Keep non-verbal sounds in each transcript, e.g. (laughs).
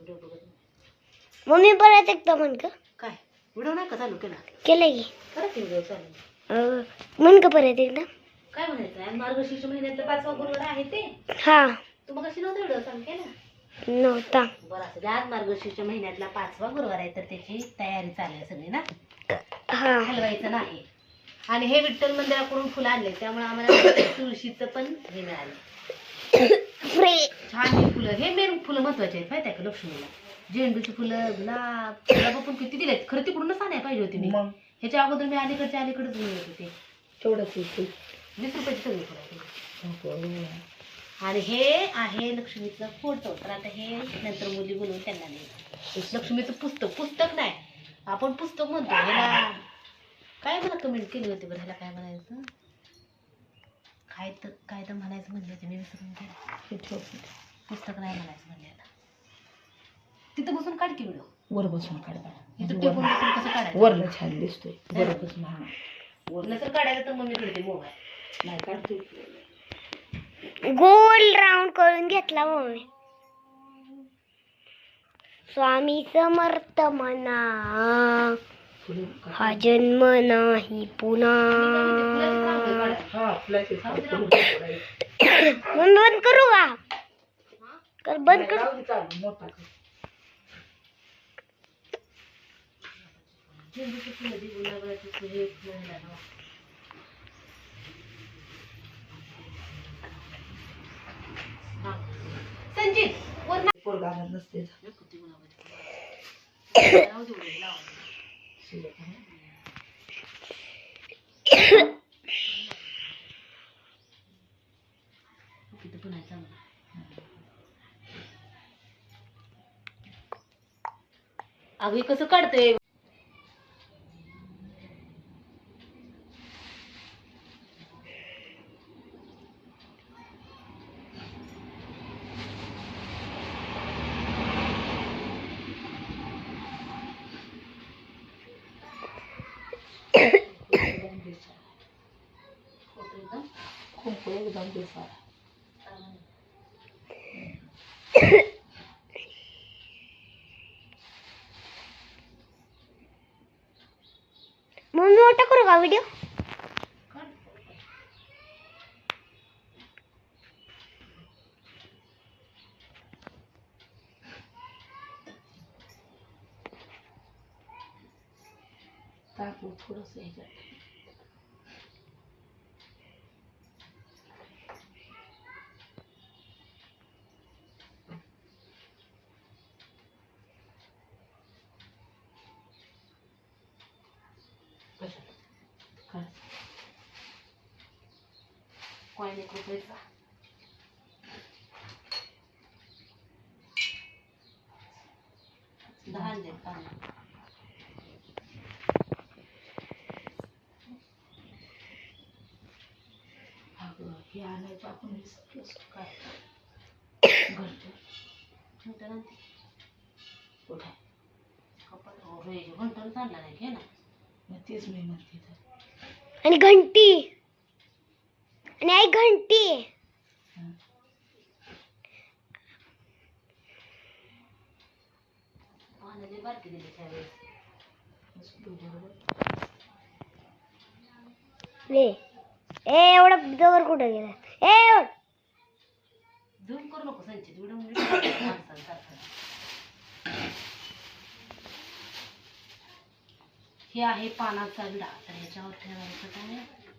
Video बघत mummy परत एकदा म्हण का काय? व्हिडिओ नाही का चालू केला? केलं की. परत व्हिडिओ चालू. अं, म्हण का परत एकदा. काय म्हणायचं आहे मार्गशीर्ष महिन्यातलं पाचवा गुरुवार आहे ते? हा. तू मग कशी नव्हतं व्हिडिओ चालू केला? नव्हता. बरं असं आज मार्गशीर्ष महिन्यातला पाचवा गुरुवार आहे तर त्याची तयारी चालू आहे सगळी ना? हा. हलवायचं नाही. आणि हे विठ्ठल मंदिराकडून फुलं आणले त्यामुळे आम्हाला (coughs) तुळशीचं पण हे मिळालं. फुलं हे मेन फुलं महत्त्वाचे आहेत माहिती आहे का लक्ष्मीला? झेंडूची फुलं गुलाब गुलाब पण किती दिलेत? खरं तिकडूनच आणायला पाहिजे होती मी. ह्याच्या अगोदर मी अलीकडच्या अलीकडेच मिळत होते. तेवढंच वीस रुपयाची सगळी फुलं आहेत. आणि हे आहे लक्ष्मीचं फोटो. तर आता हे नंतर मुली बोलवून त्यांना द्यायचं लक्ष्मीचं पुस्तक. पुस्तक नाही. आपण पुस्तक म्हणतो. ह्याला काय मला कमेंट केली होती बरं? ह्याला काय म्हणायचं? काय तर काय तर म्हणायचं म्हणले होते. मी विसरून गेले. पुस्तक नाही म्हणायचं म्हणले तिथं बसून काढ की व्हिडिओ. वर बसून काढा इथं टेकून बसून कसं काढायचं? वरनं छान दिसतोय. वर बसून हा. नंतर काढायला तर मम्मीकडे ते मोबाईल. नाही काढतोय. गोल राऊंड करून घेतला मम्मी. स्वामी समर्थ म्हणा. हा जन्म नाही पुन्हा. हा मम्मी बंद (coughs) करू का? कर बंद कर लावली चालू मोठा कर. झेंडूची फुलं जी गुलाबाची फुले फुलं लावा. हा. संजित वर ना- पोरगा आणत नसते. (coughs) शिल्लक आहे. तिथं पण आहे चांगलं. अगं हे कसं काढतोय एकदम बेसार. फोटो एकदम कुंकू एकदम बेसार. मम्मी मोठा करू का व्हिडिओ टाकू थोडस ह्याच्यात. एक रुपयाचा दहा दे पाणी हे आणायचं आपण काय नंतर कुठं? कपाट घंटन चालला नाही घे ना मग तेच मी म्हणते आणि घंटी आणि आई घंटी हा. पाण्याची बारकी दिली त्यावेळेस असं दे बरोबर. ले ए एवढा जवळ कुठं गेला ए एवढं. झूम करू नको संचित व्हिडिओ माणसांसारखं हे आहे पानाचा विडा तर ह्याच्यावर ठेवायचं काय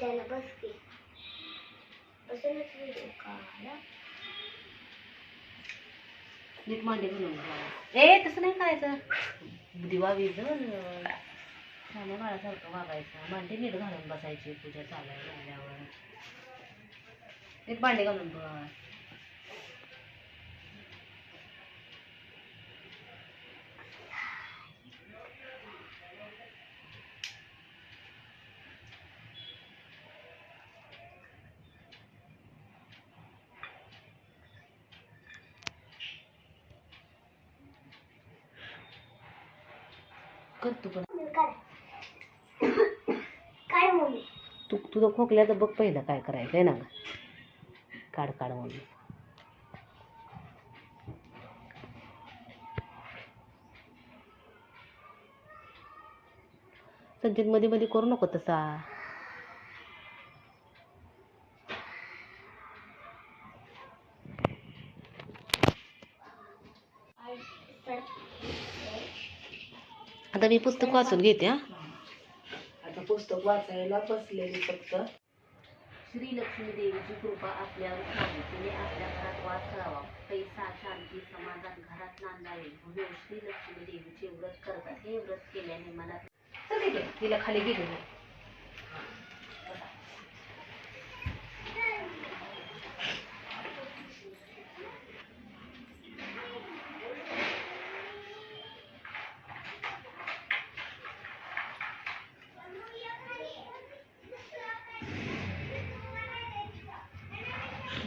त्याला बस की. बसूनच व्हिडिओ काढा नीट मांडी घालून बघ. ए तसं नाही करायचं. दिवा विजून माझ्या बाळासारखं वागायचं. मांडी नीट घालून बसायची पूजा चालायला लागल्यावर नीट मांडी घालून बघ कर तू पण काय? मम्मी तू तुझं खोकल्याचं बघ पहिलं काय करायचं आहे ना? काढ काढ म्हणून संचित मध्ये मध्ये करू नको तसा. आता मी पुस्तक वाचून घेते हा. आता पुस्तक वाचायला बसलेली फक्त. श्री लक्ष्मी देवीची कृपा आपल्यावर तिने आपल्या घरात वास करावा पैसा शांती समाधान घरात नांदावे म्हणून श्री लक्ष्मी देवीचे व्रत करतात. हे व्रत केल्याने मला तिला खाली गेली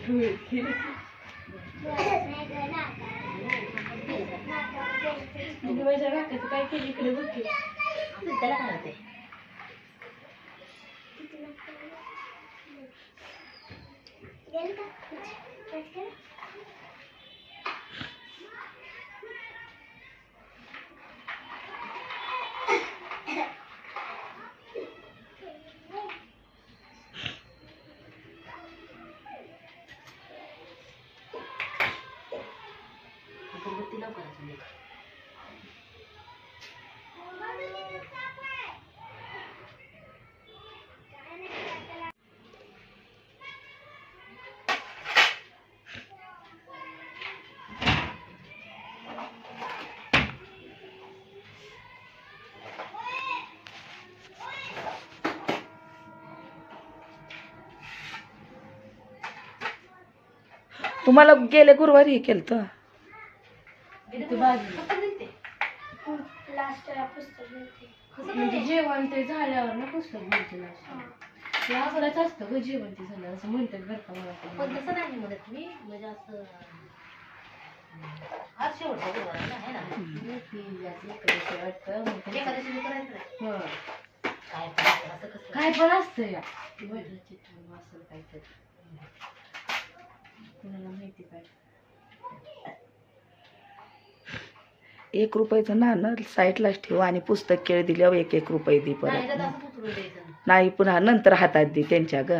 नाही काय केली इकडे बघ त्याला काय होते तुम्हाला गेले गुरुवारी हे केलं तर फक्त दिसते. लास्टला पुस्तक मिळते म्हणजे जेवण ते झाल्यावर ना पुस्तक ते असतं ग जेवण ते झालं असं म्हणतात बरं का मला ते. पण तसं नाही म्हणत मी. म्हणजे असं आज शेवटचा गुरुवार आहे ना आहे ना? ती याची एकादशी वाटतं मग ते- एखाद्या मी करायचं नाही. हं. काय पण असं कसं? काय पण असतं या. असं काहीतरी. कुणाला माहिती काय एक रुपयाचं नाणं साईडलाच ठेव आणि पुस्तक केळ दिल्यावर एक एक रुपये दे परत. नाही. नाही पुन्हा नंतर हातात दे त्यांच्या ग.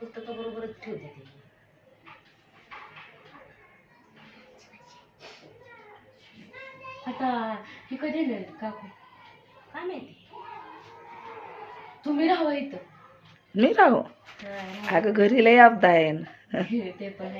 पुस्तकाबरोबरच ठेवते ते. आता हे कधी येणार काकू? काय माहिती? तुम्ही राहा इथं. मी राहू. अगं घरी लय आपदा आहे. (laughs) ते पण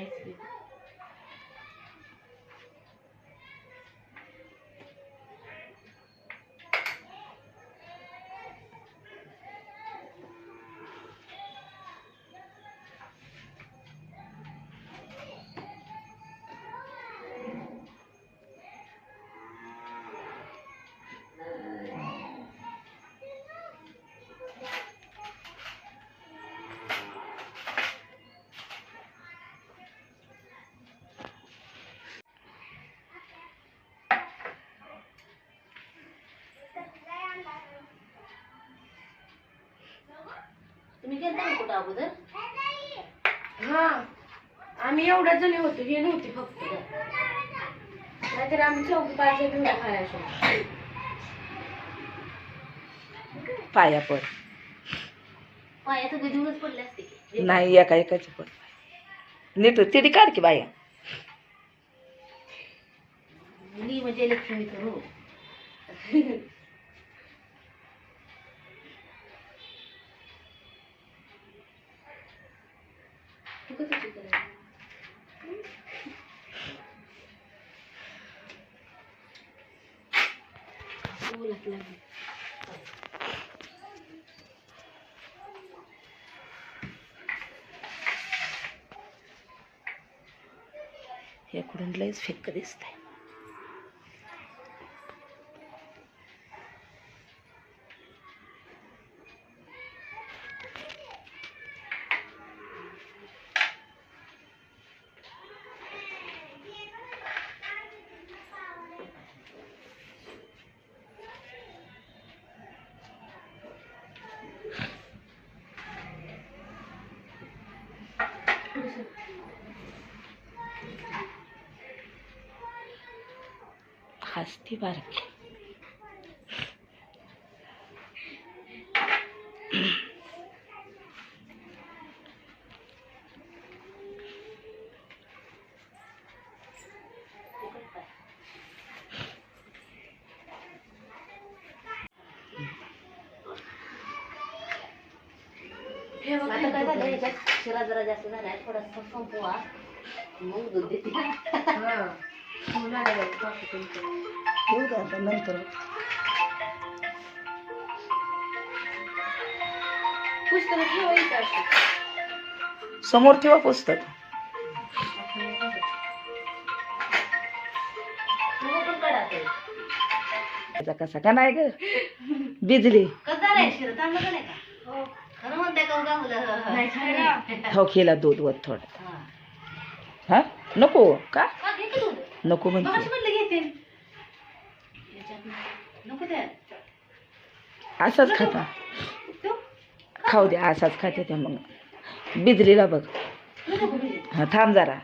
गेलता ना कुठं अगोदर? हा. आम्ही एवढ्या जणी होतो हे नव्हती फक्त. नाहीतर आम्ही चौकी पाचशे घेऊन खायचो पाया पड. पायाचं गजूनच पडले असते की. नाही एका एकाची पड. नीट तिथे काढ की बाया. मुली म्हणजे लक्ष्मीचं रूप उलट याकडून लईच फेक दिसतंय. हसती बारकी. हे बघ, आता काय झालं याच्यात शिरा जरा जास्त झालाय थोडासा संपवा. मग दूध देते येऊ आता नंतर समोर ठेवा पुस्तक. त्याचा कसा का नाही ग? बिजली. हो केला दूध वत थोडं. हा. नको का? नको म्हणते. त्या. असाच खाता. खाऊ दे असाच खाते ते मग. बिजलीला बघ. हा थांब जरा?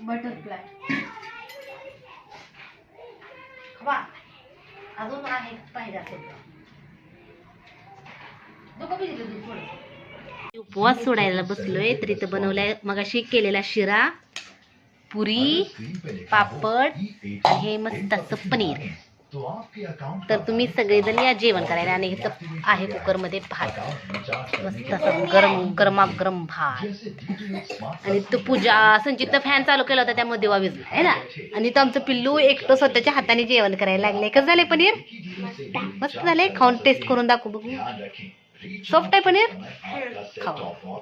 बटरफ्लाय अजून आहे पाहिजे असेल उपवास सोडायला बसलोय तर इथं बनवलाय मगाशी केलेला शिरा पुरी पापड आणि हे मस्त असं पनीर. तर तुम्ही सगळेजण या जेवण करायला आणि इथं आहे कुकरमध्ये भात. मस्त असं गरम गरमागरम भात. आणि तो पूजा संचितनं फॅन चालू केला होता त्यामुळे दिवा विजला आहे ना? आणि तो आमचं पिल्लू एकटं स्वतःच्या हाताने जेवण करायला लागले कसं झाले पनीर? मस्त झाले खाऊन टेस्ट करून दाखवू बघू. सॉफ्ट आहे पनीर खाऊ